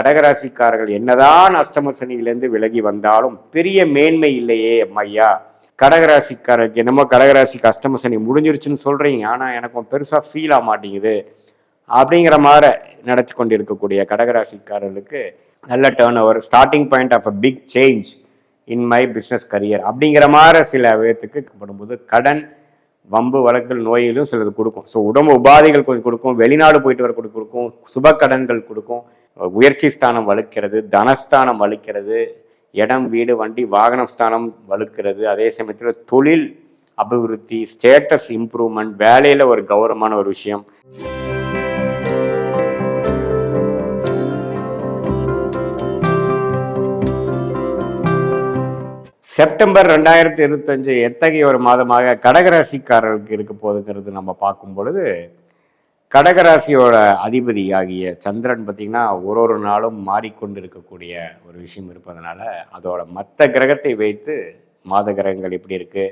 கடகராசிக்காரர்கள் என்னதான் அஷ்டம சனியிலேருந்து விலகி வந்தாலும் பெரிய மேன்மை இல்லையே ஐயா கடகராசிக்காரருக்கு என்னமோ கடகராசிக்கு அஷ்டம சனி முடிஞ்சிருச்சுன்னு சொல்கிறீங்க ஆனால் எனக்கு பெருசாக ஃபீல் ஆக மாட்டேங்குது. அப்படிங்கிற மாதிரி நடத்தி கொண்டு இருக்கக்கூடிய கடகராசிக்காரர்களுக்கு நல்ல turn over starting point of a big change in my business career அப்படிங்கிற மாதிரி சில விதத்துக்கு படும்போது கடன் வம்பு வழக்குகள் நோய்களும் சிலது கொடுக்கும். ஸோ உடம்பு உபாதைகள் கொஞ்சம் கொடுக்கும். வெளிநாடு போயிட்டு வர கொடுக்கும். சுப கடன்கள் கொடுக்கும். உயர்ச்சி ஸ்தானம் வலுக்கிறது தனஸ்தானம் வலுக்கிறது இடம் வீடு வண்டி வாகனம் ஸ்தானம் வலுக்கிறது. அதே சமயத்தில் தொழில் அபிவிருத்தி ஸ்டேட்டஸ் இம்ப்ரூவ்மெண்ட் வேலையில் ஒரு கௌரவமான ஒரு விஷயம். செப்டம்பர் ரெண்டாயிரத்தி இருபத்தஞ்சு எத்தகைய ஒரு மாதமாக கடகராசிக்காரர்களுக்கு இருக்க போதுங்கிறது நம்ம பார்க்கும் பொழுது கடகராசியோட அதிபதி ஆகிய சந்திரன் பார்த்திங்கன்னா ஒரு ஒரு நாளும் மாறிக்கொண்டு இருக்கக்கூடிய ஒரு விஷயம் இருப்பதனால அதோட மற்ற கிரகத்தை வைத்து மாத கிரகங்கள் எப்படி இருக்கு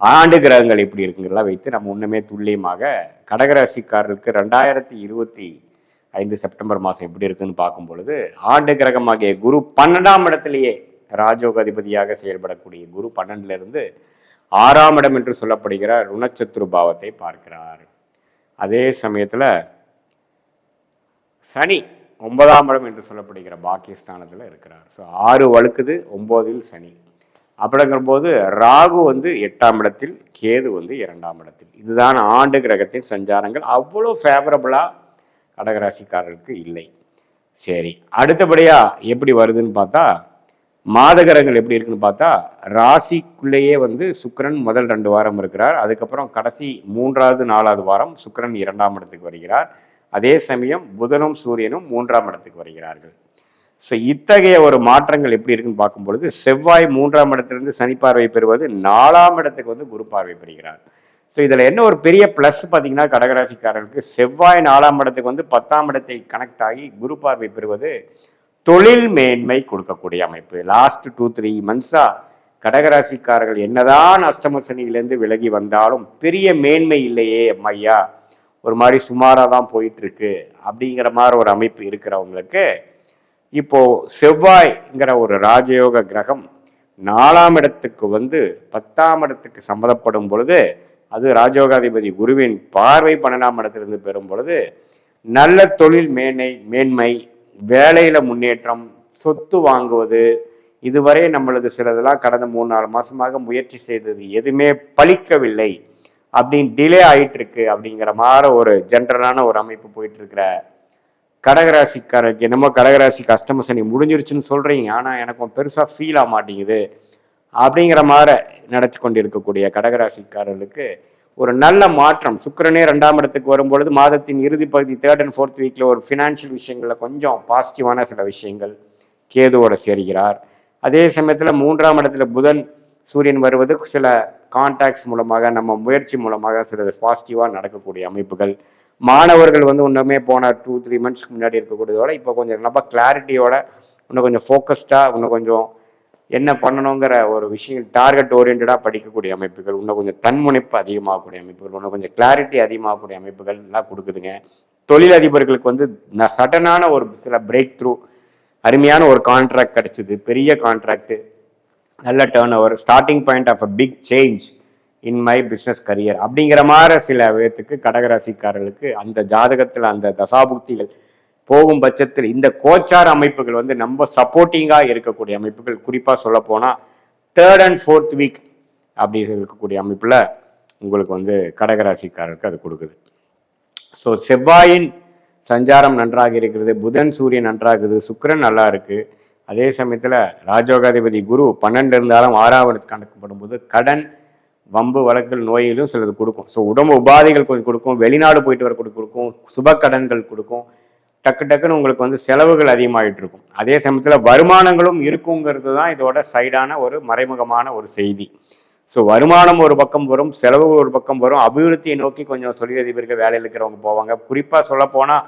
ஆண்டு கிரகங்கள் எப்படி இருக்குங்கிறதெல்லாம் வைத்து நம்ம இன்னுமே துல்லியமாக கடகராசிக்காரர்களுக்கு ரெண்டாயிரத்தி இருபத்தி ஐந்து செப்டம்பர் மாதம் எப்படி இருக்குன்னு பார்க்கும் பொழுது ஆண்டு கிரகமாகிய குரு பன்னெண்டாம் இடத்திலேயே ராஜோக அதிபதியாக செயல்படக்கூடிய குரு பன்னெண்டுல இருந்து ஆறாம் இடம் என்று சொல்லப்படுகிற ருணச்சத்துரு பாவத்தை பார்க்கிறார். அதே சமயத்தில் சனி ஒன்பதாம் இடம் என்று சொல்லப்படுகிற பாக்கியஸ்தானத்தில் இருக்கிறார். ஸோ ஆறு வழுக்குது ஒம்போதில் சனி. அப்படிங்கிற போது ராகு வந்து எட்டாம் இடத்தில் கேது வந்து இரண்டாம் இடத்தில். இதுதான் ஆண்டு கிரகத்தின் சஞ்சாரங்கள். அவ்வளோ ஃபேவரபுளாக கடகராசிக்காரருக்கு இல்லை. சரி அடுத்தபடியாக எப்படி வருதுன்னு பார்த்தா மாதகரங்கள் எப்படி இருக்குன்னு பார்த்தா ராசிக்குள்ளேயே வந்து சுக்கரன் முதல் ரெண்டு வாரம் இருக்கிறார். அதுக்கப்புறம் கடைசி மூன்றாவது நாலாவது வாரம் சுக்கரன் இரண்டாம் இடத்துக்கு வருகிறார். அதே சமயம் புதனும் சூரியனும் மூன்றாம் இடத்துக்கு வருகிறார்கள். ஸோ இத்தகைய ஒரு மாற்றங்கள் எப்படி இருக்குன்னு பார்க்கும் பொழுது செவ்வாய் மூன்றாம் இடத்திலிருந்து சனி பார்வை பெறுவது நாலாம் இடத்துக்கு வந்து குரு பார்வை பெறுகிறார். ஸோ இதில் என்ன ஒரு பெரிய ப்ளஸ் பார்த்தீங்கன்னா கடகராசிக்காரர்களுக்கு செவ்வாய் நாலாம் இடத்துக்கு வந்து பத்தாம் இடத்தை கனெக்ட் ஆகி குரு பார்வை பெறுவது தொழில் மேன்மை கொடுக்கக்கூடிய அமைப்பு. லாஸ்ட் டூ த்ரீ மந்த்ஸா கடகராசிக்காரர்கள் என்னதான் அஷ்டம சனியிலேருந்து விலகி வந்தாலும் பெரிய மேன்மை இல்லையே ஐயா ஒரு மாதிரி சுமாராக தான் போயிட்டுருக்கு அப்படிங்கிற மாதிரி ஒரு அமைப்பு இருக்கிறவங்களுக்கு இப்போது செவ்வாய்ங்கிற ஒரு ராஜயோக கிரகம் நாலாம் இடத்துக்கு வந்து பத்தாம் இடத்துக்கு சம்மதப்படும் பொழுது அது ராஜயோகாதிபதி குருவின் பார்வை பன்னெண்டாம் இடத்திலிருந்து பெறும் பொழுது நல்ல தொழில் மேன்மை மேன்மை வேலையில முன்னேற்றம் சொத்து வாங்குவது இதுவரை நம்மளது சிலதெல்லாம் கடந்த மூணு நாலு மாசமாக முயற்சி செய்தது எதுவுமே பலிக்கவில்லை அப்படின்னு டிலே ஆயிட்டு இருக்கு அப்படிங்கிற மாதிரி ஒரு ஜென்ரலான ஒரு அமைப்பு போயிட்டு இருக்கிற கடகராசிக்காரருக்கு என்னமோ கடகராசி அஷ்டம சனி முடிஞ்சிருச்சுன்னு சொல்றீங்க. ஆனா எனக்கு பெருசா ஃபீல் ஆக மாட்டேங்குது. அப்படிங்கிற மாதிரி நடத்தி கொண்டு இருக்கக்கூடிய கடகராசிக்காரர்களுக்கு ஒரு நல்ல மாற்றம். சுக்கிரனே ரெண்டாம் இடத்துக்கு வரும்பொழுது மாதத்தின் இறுதி பகுதி தேர்ட் அண்ட் ஃபோர்த் வீக்கில் ஒரு ஃபினான்ஷியல் விஷயங்களில் கொஞ்சம் பாசிட்டிவான சில விஷயங்கள் கேதுவோட சேர்கிறார். அதே சமயத்தில் மூன்றாம் இடத்துல புதன் சூரியன் வருவது சில கான்டாக்ட்ஸ் மூலமாக நம்ம முயற்சி மூலமாக சில பாசிட்டிவாக நடக்கக்கூடிய அமைப்புகள். மாணவர்கள் வந்து இன்னுமே போன டூ த்ரீ மந்த்ஸ்க்கு முன்னாடி இருக்கக்கூடியதோட இப்போ கொஞ்சம் ரொம்ப கிளாரிட்டியோட இன்னும் கொஞ்சம் ஃபோக்கஸ்டாக இன்னும் கொஞ்சம் என்ன பண்ணணுங்கிற ஒரு விஷயம் டார்கெட் ஓரியன்டாக படிக்கக்கூடிய அமைப்புகள் இன்னும் கொஞ்சம் தன்முனைப்பு அதிகமாகக்கூடிய அமைப்புகள் இன்னும் கொஞ்சம் கிளாரிட்டி அதிகமாகக்கூடிய அமைப்புகள் எல்லாம் கொடுக்குதுங்க. தொழிலதிபர்களுக்கு வந்து சடனான ஒரு சில பிரேக் த்ரூ அருமையான ஒரு கான்ட்ராக்ட் கிடைச்சிது பெரிய கான்ட்ராக்டு நல்ல turn over starting point of a big change in my business career அப்படிங்கிற மாதிரி சில விதத்துக்கு கடகராசிக்காரர்களுக்கு அந்த ஜாதகத்தில் அந்த தசாபுக்திகள் போகும் பட்சத்தில் இந்த கோச்சார அமைப்புகள் வந்து நம்ம சப்போர்ட்டிங்காக இருக்கக்கூடிய அமைப்புகள். குறிப்பாக சொல்ல போனால் தேர்ட் அண்ட் ஃபோர்த் வீக் அப்படி இருக்கக்கூடிய அமைப்பில் உங்களுக்கு வந்து கடகராசிக்காரருக்கு அது கொடுக்குது. ஸோ செவ்வாயின் சஞ்சாரம் நன்றாக இருக்கிறது புதன் சூரியன் நன்றாக இருக்குது சுக்கிரன் நல்லா இருக்குது அதே சமயத்தில் ராஜோகாதிபதி குரு பன்னெண்டு இருந்தாலும் ஆறாவது கணக்கப்படும் போது கடன் வம்பு வழக்குகள் நோயிலும் சிலது கொடுக்கும். ஸோ உடம்பு உபாதைகள் கொஞ்சம் கொடுக்கும் வெளிநாடு போயிட்டு வர கொடுக்கும் சுப கடன்கள் கொடுக்கும். டக்கு டக்குன்னு உங்களுக்கு வந்து செலவுகள் அதிகமாகிட்டு இருக்கும் அதே சமயத்தில் வருமானங்களும் இருக்குங்கிறது தான் இதோட சைடான ஒரு மறைமுகமான ஒரு செய்தி. ஸோ வருமானம் ஒரு பக்கம் வரும் செலவுகள் ஒரு பக்கம் வரும் அபிவிருத்தியை நோக்கி கொஞ்சம் தொழிலதிபர்கள் வேலையில் இருக்கிறவங்க போவாங்க. குறிப்பாக சொல்லப்போனால்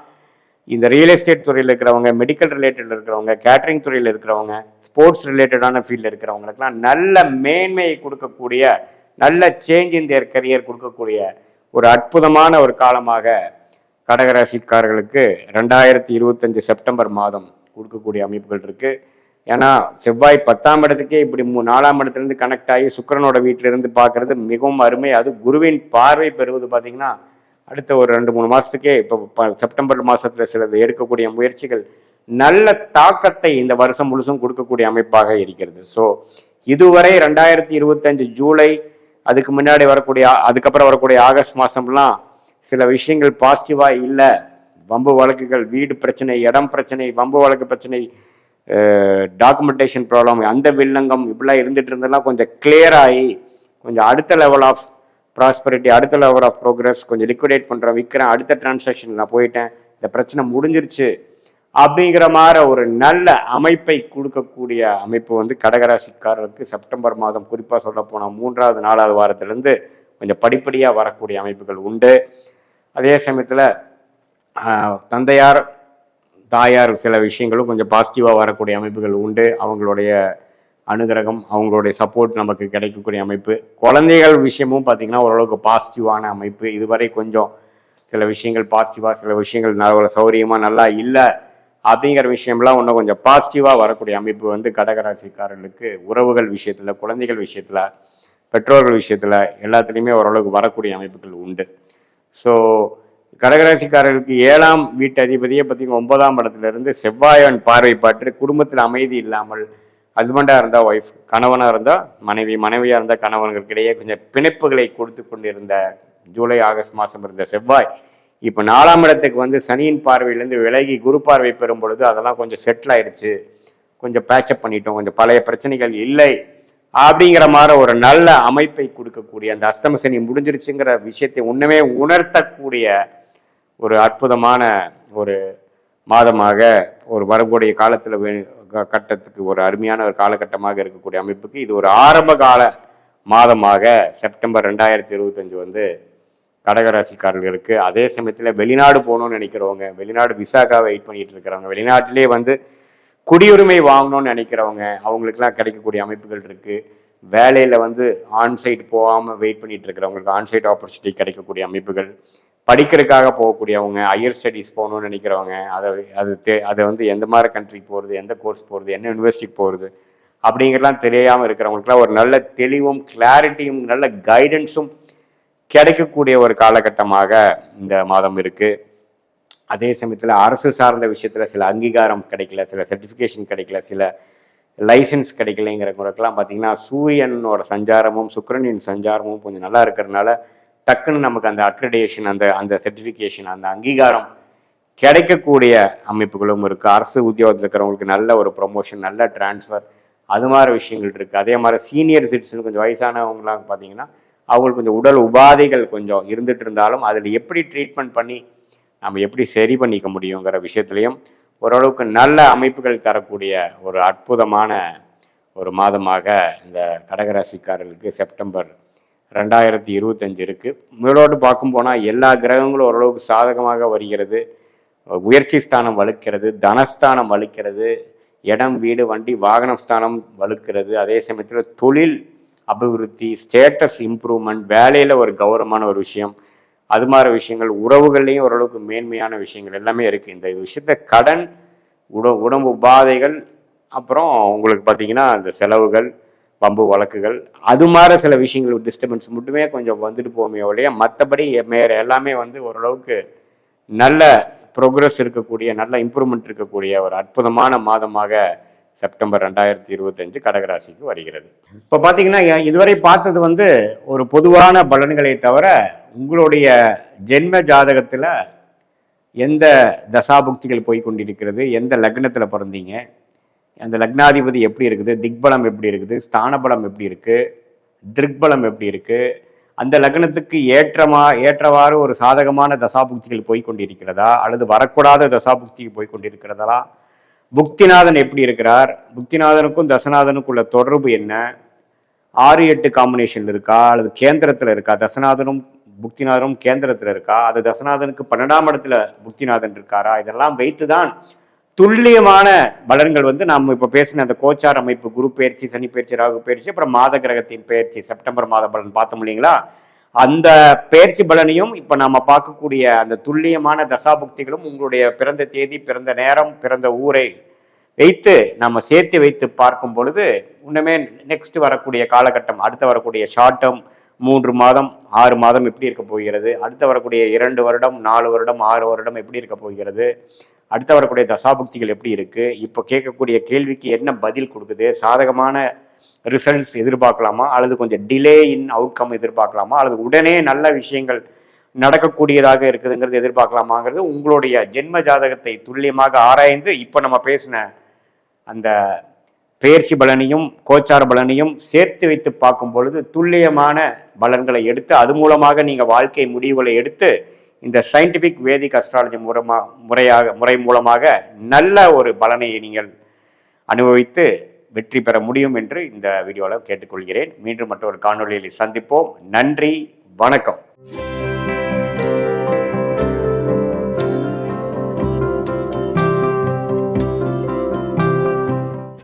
இந்த ரியல் எஸ்டேட் துறையில் இருக்கிறவங்க மெடிக்கல் ரிலேட்டட் இருக்கிறவங்க கேட்டரிங் துறையில் இருக்கிறவங்க ஸ்போர்ட்ஸ் ரிலேட்டடான ஃபீல்டில் இருக்கிறவங்களுக்குலாம் நல்ல மேன்மையை கொடுக்கக்கூடிய நல்ல சேஞ்ச் இன் தேர் கரியர் கொடுக்கக்கூடிய ஒரு அற்புதமான ஒரு காலமாக கடகராசிக்காரர்களுக்கு ரெண்டாயிரத்தி இருபத்தஞ்சு செப்டம்பர் மாதம் கொடுக்கக்கூடிய அமைப்புகள் இருக்கு. ஏன்னா செவ்வாய் பத்தாம் இடத்துக்கே இப்படி மூ நாலாம் இடத்துலேருந்து கனெக்ட் ஆகி சுக்கிரனோட வீட்டிலிருந்து பார்க்குறது மிகவும் அருமை. அது குருவின் பார்வை பெறுவது பார்த்தீங்கன்னா அடுத்த ஒரு ரெண்டு மூணு மாதத்துக்கே இப்போ ப- செப்டம்பர் மாதத்தில் சிலது எடுக்கக்கூடிய முயற்சிகள் நல்ல தாக்கத்தை இந்த வருஷம் முழுசும் கொடுக்கக்கூடிய அமைப்பாக இருக்கிறது. ஸோ இதுவரை ரெண்டாயிரத்தி இருபத்தஞ்சு ஜூலை அதுக்கு முன்னாடி வரக்கூடிய அதுக்கப்புறம் வரக்கூடிய ஆகஸ்ட் மாதம்லாம் சில விஷயங்கள் பாசிட்டிவாக இல்லை. வம்பு வழக்குகள் வீடு பிரச்சனை இடம் பிரச்சனை வம்பு வழக்கு பிரச்சனை டாக்குமெண்டேஷன் ப்ராப்ளம் அந்த வில்லங்கம் இப்படிலாம் இருந்துட்டு இருந்தெல்லாம் கொஞ்சம் clear ஆகி கொஞ்சம் அடுத்த லெவல் ஆஃப் ப்ராஸ்பரிட்டி அடுத்த லெவல் ஆஃப் ப்ரோக்ரஸ் கொஞ்சம் லிக்விடேட் பண்ணுறேன் விற்கிறேன் அடுத்த டிரான்சாக்ஷன் நான் போயிட்டேன் இந்த பிரச்சனை முடிஞ்சிருச்சு. அப்படிங்கிற மாதிரி ஒரு நல்ல அமைப்பை கொடுக்கக்கூடிய அமைப்பு வந்து கடகராசிக்காரருக்கு செப்டம்பர் மாதம் குறிப்பாக சொல்ல போனால் மூன்றாவது நாலாவது வாரத்திலேருந்து கொஞ்சம் படிப்படியாக வரக்கூடிய அமைப்புகள் உண்டு. அதே சமயத்தில் தந்தையார் தாயார் சில விஷயங்களும் கொஞ்சம் பாசிட்டிவாக வரக்கூடிய அமைப்புகள் உண்டு. அவங்களுடைய அனுகிரகம் அவங்களுடைய சப்போர்ட் நமக்கு கிடைக்கக்கூடிய அமைப்பு. குழந்தைகள் விஷயமும் பார்த்திங்கன்னா ஓரளவுக்கு பாசிட்டிவான அமைப்பு. இதுவரை கொஞ்சம் சில விஷயங்கள் பாசிட்டிவாக சில விஷயங்கள் நல்ல சௌரியமாக நல்லா இல்லை அப்படிங்கிற விஷயம்லாம் இன்னும் கொஞ்சம் பாசிட்டிவாக வரக்கூடிய அமைப்பு வந்து கடகராசிக்காரர்களுக்கு உறவுகள் விஷயத்தில் குழந்தைகள் விஷயத்தில் பெற்றோர்கள் விஷயத்தில் எல்லாத்துலேயுமே ஓரளவுக்கு வரக்கூடிய அமைப்புகள் உண்டு. ஸோ கடகராசிக்காரர்களுக்கு ஏழாம் வீட்டு அதிபதியை பார்த்தீங்கன்னா ஒன்பதாம் இடத்துலேருந்து செவ்வாயன் பார்வை பற்றி குடும்பத்தில் அமைதி இல்லாமல் ஹஸ்பண்டாக இருந்தால் ஒய்ஃப் கணவனாக இருந்தால் மனைவி மனைவியாக இருந்தால் கணவன்களுக்கிடையே கொஞ்சம் பிணைப்புகளை கொடுத்து கொண்டிருந்த ஜூலை ஆகஸ்ட் மாதம் இருந்த செவ்வாய் இப்போ நாலாம் இடத்துக்கு வந்து சனியின் பார்வையிலேருந்து விலகி குரு பார்வை பெறும் பொழுது அதெல்லாம் கொஞ்சம் செட்டில் ஆயிடுச்சு. கொஞ்சம் பேச்சப் பண்ணிட்டோம். கொஞ்சம் பழைய பிரச்சனைகள் இல்லை. அப்படிங்கிற மாதிரி ஒரு நல்ல அமைப்பை கொடுக்கக்கூடிய அந்த அஸ்தம சனி முடிஞ்சிருச்சுங்கிற விஷயத்தை உண்மையே உணர்த்தக்கூடிய ஒரு அற்புதமான ஒரு மாதமாக ஒரு வரக்கூடிய காலத்தில் கட்டத்துக்கு ஒரு அருமையான ஒரு காலகட்டமாக இருக்கக்கூடிய அமைப்புக்கு இது ஒரு ஆரம்ப கால மாதமாக செப்டம்பர் ரெண்டாயிரத்தி இருபத்தஞ்சு வந்து கடகராசிக்காரர்களுக்கு அதே சமயத்தில் வெளிநாடு போகணும்னு நினைக்கிறவங்க வெளிநாடு விசாக்காக வெயிட் பண்ணிட்டு இருக்கிறவங்க வெளிநாட்டிலே வந்து குடியுரிமை வாங்கணும்னு நினைக்கிறவங்க அவங்களுக்குலாம் கிடைக்கக்கூடிய அமைப்புகள் இருக்கு. வேலையில வந்து ஆன்சைட் போகாம வெயிட் பண்ணிட்டு இருக்கிறவங்களுக்கு ஆன்சைட் ஆப்பர்ச்சுனிட்டி கிடைக்கக்கூடிய அமைப்புகள். படிக்கிறதுக்காக போகக்கூடியவங்க ஹையர் ஸ்டடீஸ் போகணும்னு நினைக்கிறவங்க அதை அது தே அதை வந்து எந்த மாதிரி கண்ட்ரிக்கு போகிறது எந்த கோர்ஸ் போகிறது என்ன யூனிவர்சிட்டிக்கு போகிறது அப்படிங்கிறலாம் தெரியாமல் இருக்கிறவங்களுக்குலாம் ஒரு நல்ல தெளிவும் கிளாரிட்டியும் நல்ல கைடன்ஸும் கிடைக்கக்கூடிய ஒரு காலகட்டமாக இந்த மாதம் இருக்குது அதே சமயத்தில் அரசு சார்ந்த விஷயத்தில் சில அங்கீகாரம் கிடைக்கல சில சர்டிஃபிகேஷன் கிடைக்கல சில லைசன்ஸ் கிடைக்கலைங்கிறவங்களுக்கெல்லாம் பார்த்தீங்கன்னா சூரியனோட சஞ்சாரமும் சுக்கரனின் சஞ்சாரமும் கொஞ்சம் நல்லா இருக்கிறதுனால டக்குன்னு நமக்கு அந்த அக்ரிடேஷன் அந்த அந்த சர்டிஃபிகேஷன் அந்த அங்கீகாரம் கிடைக்கக்கூடிய அமைப்புகளும் இருக்குது அரசு உத்தியோகத்தில் இருக்கிறவங்களுக்கு நல்ல ஒரு ப்ரொமோஷன் நல்ல டிரான்ஸ்ஃபர் அது மாதிரி விஷயங்கள் இருக்குது அதே மாதிரி சீனியர் சிட்டிசன் கொஞ்சம் வயசானவங்களாம் பார்த்தீங்கன்னா அவங்களுக்கு கொஞ்சம் உடல் உபாதைகள் கொஞ்சம் இருந்துட்டு இருந்தாலும் அதில் எப்படி ட்ரீட்மெண்ட் பண்ணி நம்ம எப்படி சரி பண்ணிக்க முடியுங்கிற விஷயத்துலையும் ஓரளவுக்கு நல்ல அமைப்புகள் தரக்கூடிய ஒரு அற்புதமான ஒரு மாதமாக இந்த கடகராசிக்காரர்களுக்கு செப்டம்பர் ரெண்டாயிரத்தி இருபத்தஞ்சு இருக்குது மேலோடு பார்க்கும் போனால் எல்லா கிரகங்களும் ஓரளவுக்கு சாதகமாக வருகிறது. உயர்ச்சி ஸ்தானம் வலுக்கிறது தனஸ்தானம் வலுக்கிறது இடம் வீடு வண்டி வாகனம் ஸ்தானம் வலுக்கிறது. அதே சமயத்தில் தொழில் அபிவிருத்தி ஸ்டேட்டஸ் இம்ப்ரூவ்மெண்ட் வேலையில் ஒரு கௌரவமான ஒரு விஷயம். அது மாதிரி விஷயங்கள் உறவுகள்லேயும் ஓரளவுக்கு மேன்மையான விஷயங்கள் எல்லாமே இருக்குது இந்த விஷயத்த கடன் உட உடம்பு உபாதைகள் அப்புறம் உங்களுக்கு பார்த்தீங்கன்னா அந்த செலவுகள் பம்பு வழக்குகள் அது மாதிரி சில விஷயங்கள் டிஸ்டர்பன்ஸ் மட்டுமே கொஞ்சம் வந்துட்டு போமே ஒழிய மற்றபடி மேற எல்லாமே வந்து ஓரளவுக்கு நல்ல ப்ரோக்ரஸ் இருக்கக்கூடிய நல்ல இம்ப்ரூவ்மெண்ட் இருக்கக்கூடிய ஒரு அற்புதமான மாதமாக செப்டம்பர் ரெண்டாயிரத்தி இருபத்தஞ்சு கடகராசிக்கு வருகிறது. இப்போ பார்த்தீங்கன்னா இதுவரை பார்த்தது வந்து ஒரு பொதுவான பலன்களை தவிர உங்களுடைய ஜென்ம ஜாதகத்தில் எந்த தசாபுக்திகள் போய் கொண்டிருக்கிறது எந்த லக்னத்தில் பிறந்தீங்க அந்த லக்னாதிபதி எப்படி இருக்குது திக்பலம் எப்படி இருக்குது ஸ்தானபலம் எப்படி இருக்குது திருக்பலம் எப்படி இருக்குது அந்த லக்னத்துக்கு ஏற்றமா ஏற்றவாறு ஒரு சாதகமான தசாபுக்திகள் போய் கொண்டிருக்கிறதா அல்லது வரக்கூடாத தசாபுக்திகள் போய் கொண்டிருக்கிறதா புக்திநாதன் எப்படி இருக்கிறார்? புக்திநாதனுக்கும் தசநாதனுக்கும் உள்ள தொடர்பு என்ன? ஆறு எட்டு காம்பினேஷன் இருக்கா? அல்லது கேந்திரத்துல இருக்கா? தசநாதனும் புக்திநாதனும் கேந்திரத்துல இருக்கா? அது தசநாதனுக்கு பன்னெண்டாம் இடத்துல புக்திநாதன் இருக்காரா? இதெல்லாம் வைத்துதான் துல்லியமான பலன்கள் வந்து நாம் இப்போ பேசின அந்த கோச்சார் அமைப்பு குரு பயிற்சி சனி பயிற்சி ராகு பயிற்சி அப்புறம் மாத கிரகத்தின் பயிற்சி செப்டம்பர் மாத பலன் பார்த்தோம் இல்லைங்களா? அந்த பயிற்சி பலனையும் இப்போ நாம பார்க்கக்கூடிய அந்த துல்லியமான தசாபுக்திகளும் உங்களுடைய பிறந்த தேதி பிறந்த நேரம் பிறந்த ஊரை வைத்து நம்ம சேர்த்து வைத்து பார்க்கும் பொழுது இன்னுமே நெக்ஸ்ட் வரக்கூடிய காலகட்டம் அடுத்து வரக்கூடிய ஷார்ட் டேர்ம் மூன்று மாதம் ஆறு மாதம் எப்படி இருக்க போகிறது? அடுத்து வரக்கூடிய இரண்டு வருடம் நாலு வருடம் ஆறு வருடம் எப்படி இருக்க போகிறது? அடுத்து வரக்கூடிய தசாபுக்திகள் எப்படி இருக்கு? இப்போ கேட்கக்கூடிய கேள்விக்கு என்ன பதில் கொடுக்குது? சாதகமான ரிசல்ட்ஸ் எதிர்பார்க்கலாமா? அல்லது கொஞ்சம் டிலே இன் அவுட்கம் எதிர்பார்க்கலாமா? அல்லது உடனே நல்ல விஷயங்கள் நடக்கக்கூடியதாக இருக்குதுங்கிறது எதிர்பார்க்கலாமாங்கிறது உங்களுடைய ஜென்ம ஜாதகத்தை துல்லியமாக ஆராய்ந்து இப்போ நம்ம பேசின அந்த பெயர்ச்சி பலனையும் கோச்சார பலனையும் சேர்த்து வைத்து பார்க்கும் பொழுது துல்லியமான பலன்களை எடுத்து அது மூலமாக நீங்கள் வாழ்க்கை முடிவுகளை எடுத்து இந்த சயின்டிஃபிக் வேதிக் அஸ்ட்ராலஜி மூலமாக முறையாக முறை மூலமாக நல்ல ஒரு பலனை நீங்கள் அனுபவித்து வெற்றி பெற முடியும் என்று இந்த வீடியோவில் கேட்டுக்கொள்கிறேன். மீண்டும் மற்றொரு காணொலியில் சந்திப்போம். நன்றி வணக்கம்.